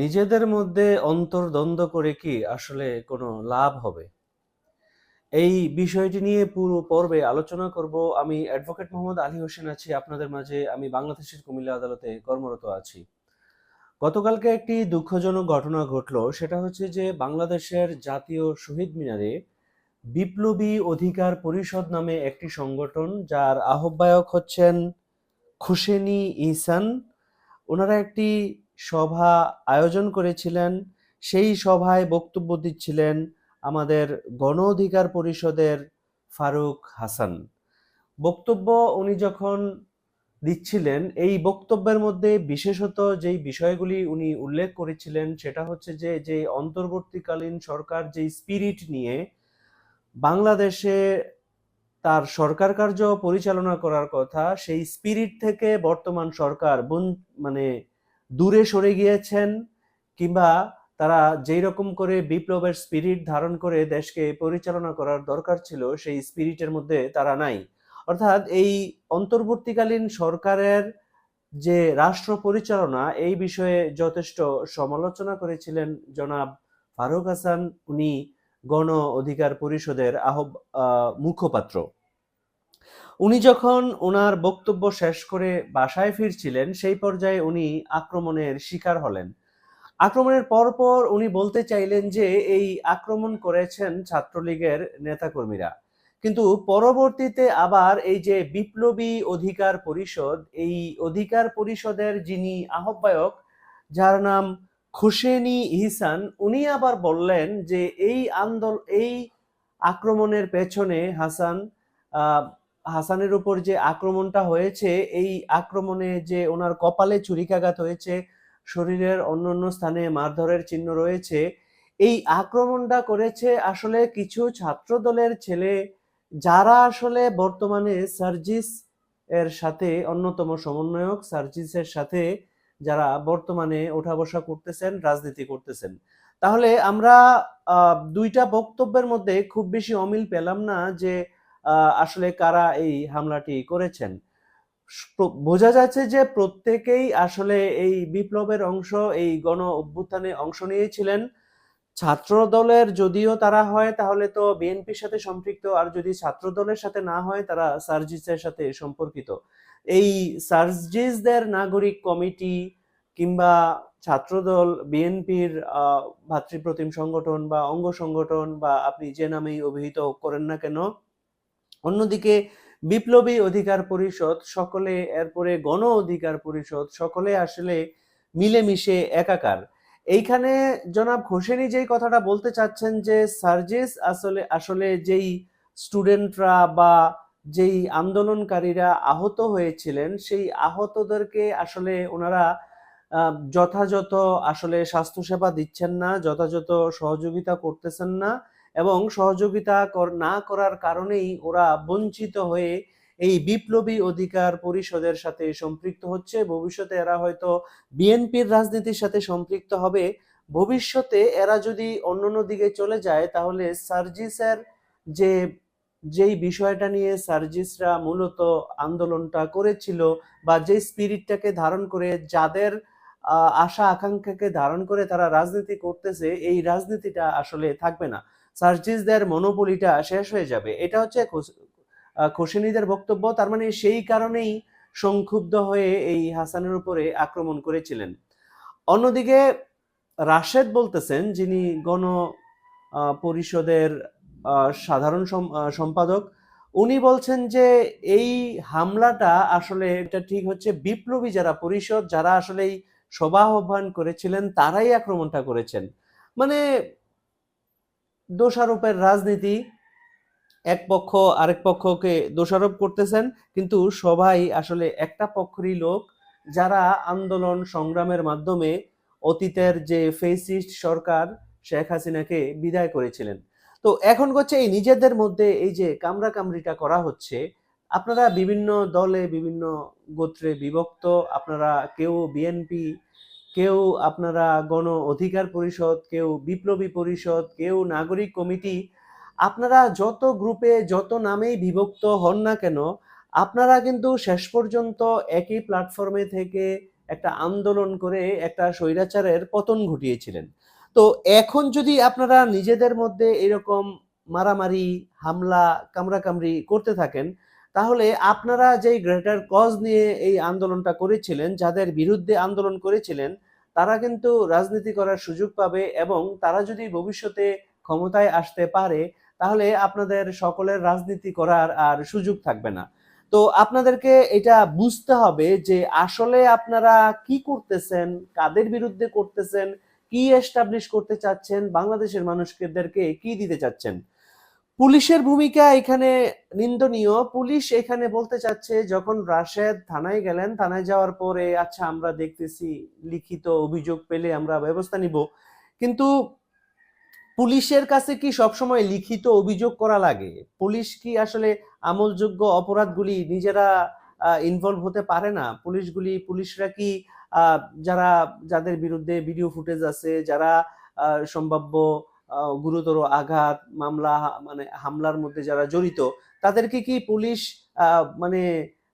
নিজেদের মধ্যে অন্তর্দ্বন্দ্ব করে কি আসলে কোনো লাভ হবে? এই বিষয়টি নিয়ে পুরো পর্বে আলোচনা করব। আমি অ্যাডভোকেট মোহাম্মদ আলী হোসেন আছি। আপনাদের মাঝে আমি বাংলাদেশের কুমিল্লা আদালতে কর্মরত আছি। গতকালকে একটি দুঃখজনক ঘটনা ঘটলো। সেটা হচ্ছে যে বাংলাদেশের জাতীয় শহীদ মিনারে বিপ্লবী অধিকার পরিষদ নামে একটি সংগঠন, যার আহ্বায়ক হচ্ছেন খুশেনি ইসান। ওনারা একটি সভা আয়োজন করেছিলেন, সেই সভায় বক্তব্য দিচ্ছিলেন আমাদের গণ অধিকার পরিষদের ফারুক হাসান। বক্তব্য উনি যখন দিচ্ছিলেন, এই বক্তব্যের মধ্যে বিশেষত যেই বিষয়গুলি উনি উল্লেখ করেছিলেন, সেটা হচ্ছে যে যে অন্তর্বর্তীকালীন সরকার যে স্পিরিট নিয়ে বাংলাদেশে তার সরকার কার্য পরিচালনা করার কথা, সেই স্পিরিট থেকে বর্তমান সরকার মানে দূরে সরে গিয়েছেন কিংবা তারা যেই রকম করে বিপ্লবের স্পিরিট ধারণ করে দেশকে পরিচালনা করার দরকার ছিল সেই স্পিরিটের মধ্যে তারা নাই। অর্থাৎ এই অন্তর্বর্তীকালীন সরকারের যে রাষ্ট্র পরিচালনা এই বিষয়ে যথেষ্ট সমালোচনা করেছিলেন জনাব ফারুক হাসান। উনি গণ অধিকার পরিষদের আহ, মুখপাত্র। উনি যখন ওনার বক্তব্য শেষ করে বাসায় ফিরছিলেন, সেই পর্যায়ে উনি আক্রমণের শিকার হলেন। আক্রমণের পরপর উনি বলতে চাইলেন যে, এই আক্রমণ করেছেন ছাত্রলীগের নেতাকর্মীরা। কিন্তু পরবর্তীতে আবার এই যে বিপ্লবী অধিকার পরিষদ, এই অধিকার পরিষদের যিনি আহ্বায়ক, যার নাম খুশেনি ইহসান, উনি আবার বললেন যে, এই আন্দোলন এই আক্রমণের পেছনে হাসান হাসানের উপর যে আক্রমণটা হয়েছে, এই আক্রমণে যে ওনার কপালে ছুরিকাঘাত হয়েছে, শরীরের অন্যান্য স্থানে মারধরের চিহ্ন রয়েছে, এই আক্রমণটা করেছে আসলে কিছু ছাত্র দলের ছেলে যারা আসলে বর্তমানে সার্জিস এর সাথে অন্যতম সমন্বয়ক সার্জিসের সাথে যারা বর্তমানে ওঠা বসা করতেছেন, রাজনীতি করতেছেন। তাহলে আমরা দুইটা বক্তব্যের মধ্যে খুব বেশি অমিল পেলাম না যে আসলে কারা এই হামলাটি করেছেন? বোঝা যাচ্ছে যে প্রত্যেকেই আসলে এই বিপ্লবের অংশ, এই গণ অভ্যুত্থানে অংশ নিয়েছিলেন। ছাত্র দলের যদিও তারা হয়, তাহলে তো বিএনপির সাথে সম্পৃক্ত, আর যদি ছাত্র দলের সাথে না হয়, তারা সার্জিসের সাথে সম্পর্কিত। এই সার্জিসদের নাগরিক কমিটি কিংবা ছাত্রদল, বিএনপির ভাতৃপ্রতিম সংগঠন বা অঙ্গ সংগঠন বা আপনি যে নামেই অভিহিত করেন না কেন অন্যদিকে বিপ্লবী অধিকার পরিষদ, সকলে, এরপরে গণ অধিকার পরিষদ, সকলে আসলে মিলেমিশে একাকার। এইখানে জনাব হোসেনি যেই কথাটা বলতে চাচ্ছেন যে, সার্জেস আসলে আসলে যেই স্টুডেন্টরা বা যেই আন্দোলনকারীরা আহত হয়েছিলেন, সেই আহতদেরকে আসলে ওনারা যথাযথ আসলে স্বাস্থ্যসেবা দিচ্ছেন না, যথাযথ সহযোগিতা করতেছেন না। এবং সহযোগিতা না করার কারণেই ওরা বঞ্চিত হয়ে এই বিপ্লবী অধিকার পরিষদের সাথে সম্পৃক্ত হচ্ছে। ভবিষ্যতে এরা হয়তো বিএনপির রাজনীতির সাথে সম্পৃক্ত হবে। ভবিষ্যতে এরা যদি অন্যান্য দিকে চলে যায়, তাহলে সার্জিসের যে, যেই বিষয়টা নিয়ে সার্জিসরা মূলত আন্দোলনটা করেছিল বা যে স্পিরিটটাকে ধারণ করে, যাদের আশা আকাঙ্ক্ষাকে ধারণ করে তারা রাজনীতি করতেছে, এই রাজনীতিটা আসলে থাকবে না। সার্জিসদের মনোপলিটা শেষ হয়ে যাবে। এটা হচ্ছে খোসেনিদের বক্তব্য। তার মানে সেই কারণেই সংক্ষুব্ধ হয়ে এই হাসানের উপরে আক্রমণ করেছিলেন। অন্যদিকে রাশেদ বলতেছেন, যিনি গণ পরিষদের সাধারণ সম্পাদক, উনি বলছেন যে এই হামলাটা আসলে এটা ঠিক হচ্ছে বিপ্লবী যারা পরিষদ, যারা আসলে এই সভা আহ্বান করেছিলেন, তারাই আক্রমণটা করেছেন। মানে দোষারোপের রাজনীতি, এক পক্ষ আরেক পক্ষকে দোষারোপ করতেছেন, কিন্তু সবাই আসলে একটা পক্ষেরই লোক যারা আন্দোলন সংগ্রামের মাধ্যমে অতীতের যে ফেসিস্ট সরকার শেখ হাসিনাকে বিদায় করেছিলেন। তো এখন হচ্ছে এই নিজেদের মধ্যে এই যে কামরা কামরিটা করা হচ্ছে, আপনারা বিভিন্ন দলে, বিভিন্ন গোত্রে বিভক্ত, আপনারা কেউ বিএনপি কেউ আপনারা গণ অধিকার পরিষদ, কেউ বিপ্লবী পরিষদ, কেউ নাগরিক কমিটি, আপনারা যত গ্রুপে, যত নামেই বিভক্ত হন না কেন, আপনারা কিন্তু শেষ পর্যন্ত একই প্ল্যাটফর্মে থেকে একটা আন্দোলন করে একটা স্বৈরাচারের পতন ঘটিয়েছিলেন। তো এখন যদি আপনারা নিজেদের মধ্যে এরকম মারামারি, হামলা, কামড়াকামড়ি করতে থাকেন তাহলে আপনারা যেই গ্রেটার কজ নিয়ে এই আন্দোলনটা করেছিলেন, যাদের বিরুদ্ধে আন্দোলন করেছিলেন, তারা কিন্তু রাজনীতি করার সুযোগ পাবে এবং তারা যদি ভবিষ্যতে ক্ষমতায় আসতে পারে, তাহলে আপনাদের সকলের রাজনীতি করার আর সুযোগ থাকবে না। তো আপনাদেরকে এটা বুঝতে হবে যে আসলে আপনারা কি করতেছেন, কাদের বিরুদ্ধে করতেছেন, কি এস্টাবলিশ করতে চাচ্ছেন, বাংলাদেশের মানুষদেরকে কি দিতে চাচ্ছেন। পুলিশের ভূমিকা এখানে নিন্দনীয়। পুলিশ এখানে বলতে চাচ্ছে, যখন রাশেদ থানায় গেলেন, থানায় যাওয়ার পরে আচ্ছা আমরা দেখতেছি, লিখিত অভিযোগ পেলে আমরা ব্যবস্থা নিব। কিন্তু পুলিশের কাছে কি সবসময় লিখিত অভিযোগ করা লাগে? পুলিশ কি আসলে আমলযোগ্য অপরাধগুলি নিজেরা ইনভলভ হতে পারে না? পুলিশগুলি, পুলিশরা কি যারা, যাদের বিরুদ্ধে ভিডিও ফুটেজ আছে, যারা সম্ভাব্য গুরুতর আঘাত, মামলা মানে হামলার মধ্যে যারা জড়িত, তাদেরকে কি পুলিশ মানে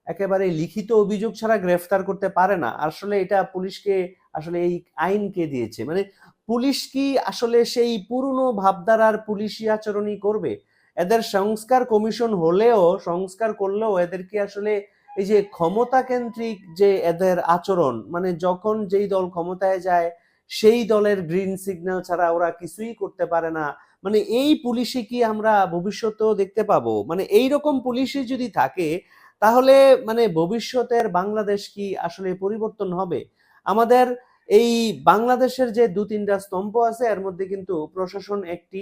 একেবারে লিখিত অভিযোগ ছাড়া গ্রেফতার করতে পারে না? আসলে এটা পুলিশকে, আসলে এই আইন কে দিয়েছে? মানে পুলিশ কি আসলে সেই পুরনো ভাবধারার পুলিশি আচরণই করবে? এদের সংস্কার কমিশন হলেও, সংস্কার করলেও এদের কি আসলে এই যে ক্ষমতা কেন্দ্রিক যে এদের আচরণ মানে যখন যেই দল ক্ষমতায় যায় সেই দলের গ্রিন সিগন্যাল ছাড়া ওরা কিছুই করতে পারে না। মানে এই পুলিশে কি আমরা ভবিষ্যতেও দেখতে পাবো? মানে এই রকম পুলিশই যদি থাকে, তাহলে মানে ভবিষ্যতের বাংলাদেশ কি আসলে পরিবর্তন হবে? আমাদের এই বাংলাদেশের যে দু তিনটা স্তম্ভ আছে, এর মধ্যে কিন্তু প্রশাসন একটি।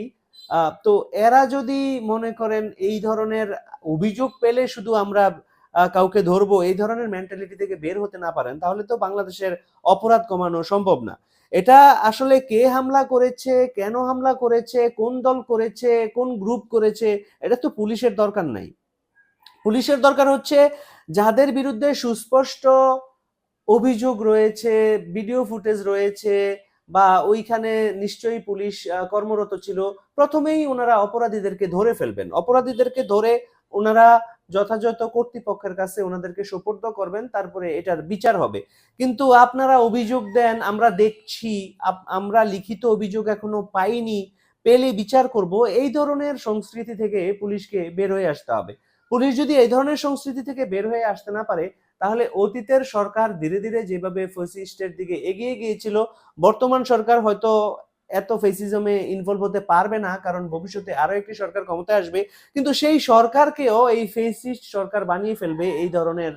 তো এরা যদি মনে করেন এই ধরনের অভিযোগ পেলে শুধু আমরা কাউকে ধরবো, এই ধরনের মেন্টালিটি থেকে বের হতে না পারেন, তাহলে তো বাংলাদেশের অপরাধ কমানো সম্ভব না। এটা আসলে কে হামলা করেছে, কেন হামলা করেছে, কোন দল করেছে, কোন গ্রুপ করেছে, এটা তো পুলিশের দরকার নাই। পুলিশের দরকার হচ্ছে যাদের বিরুদ্ধে সুস্পষ্ট অভিযোগ রয়েছে ভিডিও ফুটেজ রয়েছে, বা ওইখানে নিশ্চয়ই পুলিশ কর্মরত ছিল, প্রথমেই ওনারা অপরাধীদেরকে ধরে ফেলবেন। অপরাধীদেরকে ধরে ওনারা যথাযথ কর্তৃপক্ষের কাছে ওনাদেরকে সোপর্দ করবেন, তারপরে এটার বিচার হবে। কিন্তু আপনারা অভিযোগ দেন, আমরা দেখছি আমরা লিখিত অভিযোগ এখনও পাইনি, পেলে বিচার করব, এই ধরনের সংস্কৃতি থেকে পুলিশকে বের হয়ে আসতে হবে। পুলিশ যদি এই ধরনের সংস্কৃতি থেকে বের হয়ে আসতে না পারে, তাহলে অতীতের সরকার ধীরে ধীরে যেভাবে ফেসিস্টের দিকে এগিয়ে গিয়েছিল, বর্তমান সরকার হয়তো এত ফেসিজমে ইনভলভ হতে পারবে না, কারণ ভবিষ্যতে আরও একটি সরকার ক্ষমতায় আসবে। কিন্তু সেই সরকারকেও এই ফেসিস্ট সরকার বানিয়ে ফেলবে এই ধরনের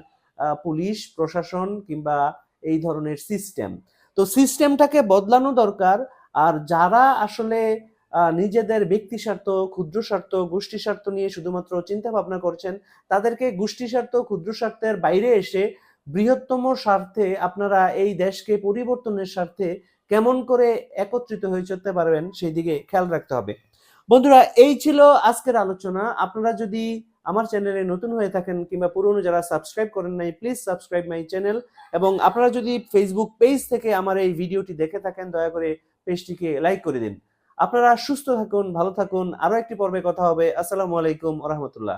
পুলিশ, প্রশাসন কিংবা এই ধরনের সিস্টেম তো সিস্টেমটাকে বদলানো দরকার, আর যারা আসলে নিজেদের ব্যক্তি স্বার্থ ক্ষুদ্র স্বার্থ, গোষ্ঠী স্বার্থ নিয়ে শুধুমাত্র চিন্তা ভাবনা করছেন, তাদেরকে গোষ্ঠী স্বার্থ, ক্ষুদ্র স্বার্থের বাইরে এসে বৃহত্তম স্বার্থে আপনারা এই দেশকে পরিবর্তনের স্বার্থে কেমন করে একত্রিত হয়ে চলতে পারবেন সেই দিকে খেয়াল রাখতে হবে। বন্ধুরা, এই ছিল আজকের আলোচনা। আপনারা যদি আমার চ্যানেলে নতুন হয়ে থাকেন কিংবা পুরনো যারা সাবস্ক্রাইব করেন নাই প্লিজ সাবস্ক্রাইব মাই চ্যানেল এবং আপনারা যদি ফেসবুক পেজ থেকে আমার এই ভিডিওটি দেখে থাকেন, দয়া করে পেজটিকে লাইক করে দিন। আপনারা সুস্থ থাকুন, ভালো থাকুন। আরও একটি পর্বে কথা হবে। আসসালামু আলাইকুম রহমতুল্লাহ।